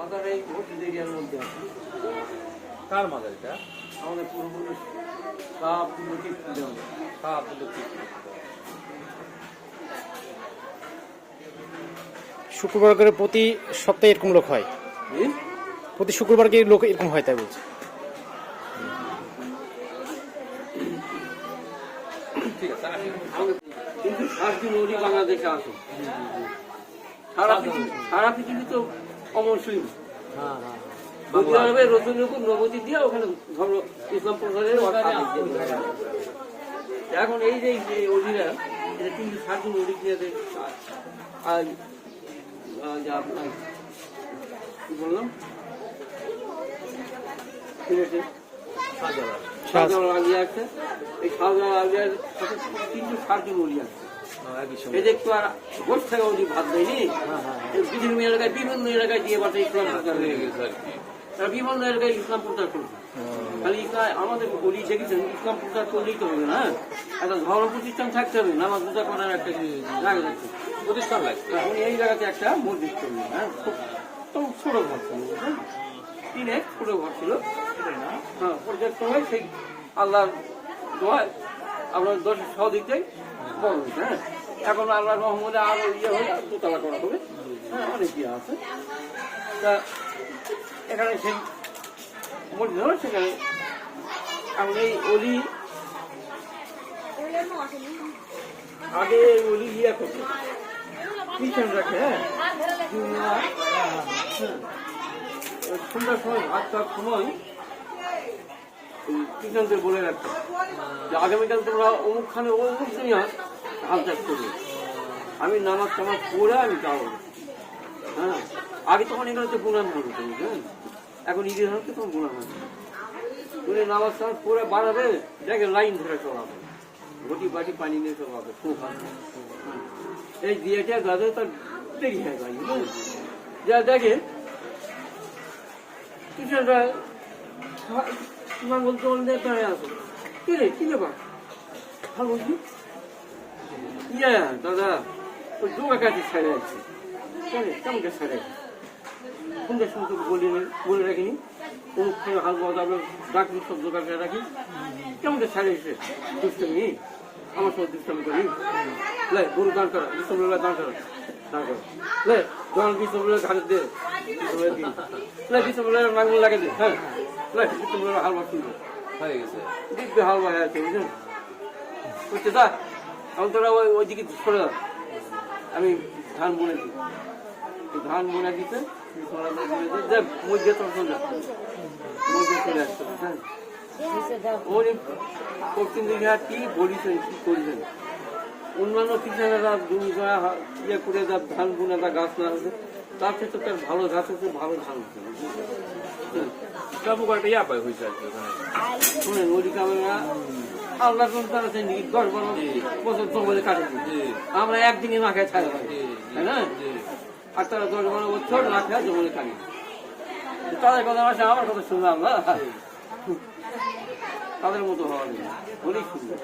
মাথার এই মসজিদ এরিয়ার মধ্যে আছে কার মাজার এটা আমাদের পূর্বপুরুষ সব লতিফ শাহ আব্দুল লতিফ শুক্রবার করে প্রতি সপ্তাহে এরকম লোক হয়? প্রতি শুক্রবার কি লোক এরকম হয় তাই বলছে? ঠিক আছে আসেন। কিন্তু বাংলাদেশে আছে। সারা পৃথিবী তো অমসলিম আরবে রসুলের উপর নবতী দিয়ে ওখানে ধর্ম ইসলাম অর্থাৎ এখন এই যে যে অধীরা এটা কিন্তু সাতটি নদী দিয়ে আর যে আপনার কি বললাম? শাহজালাল। আলিয়া আছে। এই শাহজালাল আলিয়ার সাথে কিন্তু সাতটি নদী আছে। এই সঙ্গে যে একটু আর থেকে ভাত দেয়নি এই বিভিন্ন এলাকায় বিভিন্ন এলাকায় দিয়ে বাসে ইসলাম প্রচার হয়ে গেছে আর কি। তারা বিভিন্ন এলাকায় ইসলাম প্রচার করছে খালি ইসলাম আমাদের বলি দেখেছেন ইসলাম প্রচার করলেই তো হবে না একটা ধর্ম প্রতিষ্ঠান থাকতে হবে নামাজ পূজা করার একটা জায়গা থাকতে প্রতিষ্ঠান এখন এই জায়গাতে একটা মসজিদ করলেন হ্যাঁ? খুব ছোট ঘর ছিল বুঝলেন? তিনে ছোট ঘর ছিল। হ্যাঁ সেই আল্লাহর দোয়ায় আপনার দশ সহদিকটাই হ্যাঁ। এখন আল্লাহর রহমতে আরও ইয়ে হয়ে দোতলা করা হবে। হ্যাঁ অনেক ইয়ে আছে। তা এখানে সেই মসজিদ হলো, সেখানে এখন এই অলি আগে অলি ইয়ে করতো। রাখে হ্যাঁ। হ্যাঁ। সন্ধ্যার সময় ভাত সময় কৃষকদের বলে রাখতো। যে আগামীকাল তোমরা অমুকখানে অমুক দিনই হাল চাষ করবে আমি নামাজ টামাজ পড়ে আমি যাব। হ্যাঁ? আগে তখন এখানে তো গুণান হতো, বুঝলেন? এখন ঈদের হচ্ছে তখন গুণান হয় তুমি নামাজ টামাজ পড়ে বাড়াবে, দেখে লাইন ধরে চলাবে ঘটি বাটি পানি নিয়ে চলাবে এই দিয়েটা গাছে তার দেরি হয়ে যায়? যা দেখে কৃষকরা তোমার বলতে বলতে দাঁড়িয়ে আসো কি রে, কি ব্যাপার? ভালো বলছি? ইয়া দাদা ওই দু কাছে ছেড়ে আছে কেমন কে ছেড়ে আছে কোনটা শুনতে বলি বলে রাখিনি অমুক থেকে হাল বাজাবে ডাকি সব দোকানে রাখি কেমন ছেড়ে এসে দুষ্টমি আমার সঙ্গে দুষ্টমি করি লে গরু দান করা বিশ্বগুলো দান করা দান করা লে জল বিশ্বগুলো ঘাটে দে লে বিশ্বগুলো নাঙ্গল লাগে দে হ্যাঁ লে বিশ্বগুলো হালবা শুনবে হয়ে গেছে দিব্যি হালবা হয়ে আছে বুঝলেন বুঝতে দা এখন তোরা ওই ওইদিকে সরে দাও আমি ধান বুনে দিই। ধান বুনে দিতে মধ্যে তোর চলে মধ্যে চলে। হ্যাঁ। উনি পশ্চিম দিঘা কি বলিছেন কি করেছেন অন্যান্য ইয়ে করে যা ধান বুনে যা গাছ না হচ্ছে তার ক্ষেত্রে তার ভালো গাছ হচ্ছে ভালো ধান হচ্ছে। কয়েকটা ইয়া পায় হয়েছে আর কি ওখানে। শুনে নদী কামেরা আল্লাহ তারা দশ বছর জঙ্গলে কাটে আমরা একদিনে মাখায় ছাড়া জি তাই না? আর তারা দশ বারো বছর না খেয়ে জঙ্গলে কাটে তাদের কথা আসে আমার কথা শুনলাম না? তাদের মতো হওয়া নেই অনেক সুন্দর।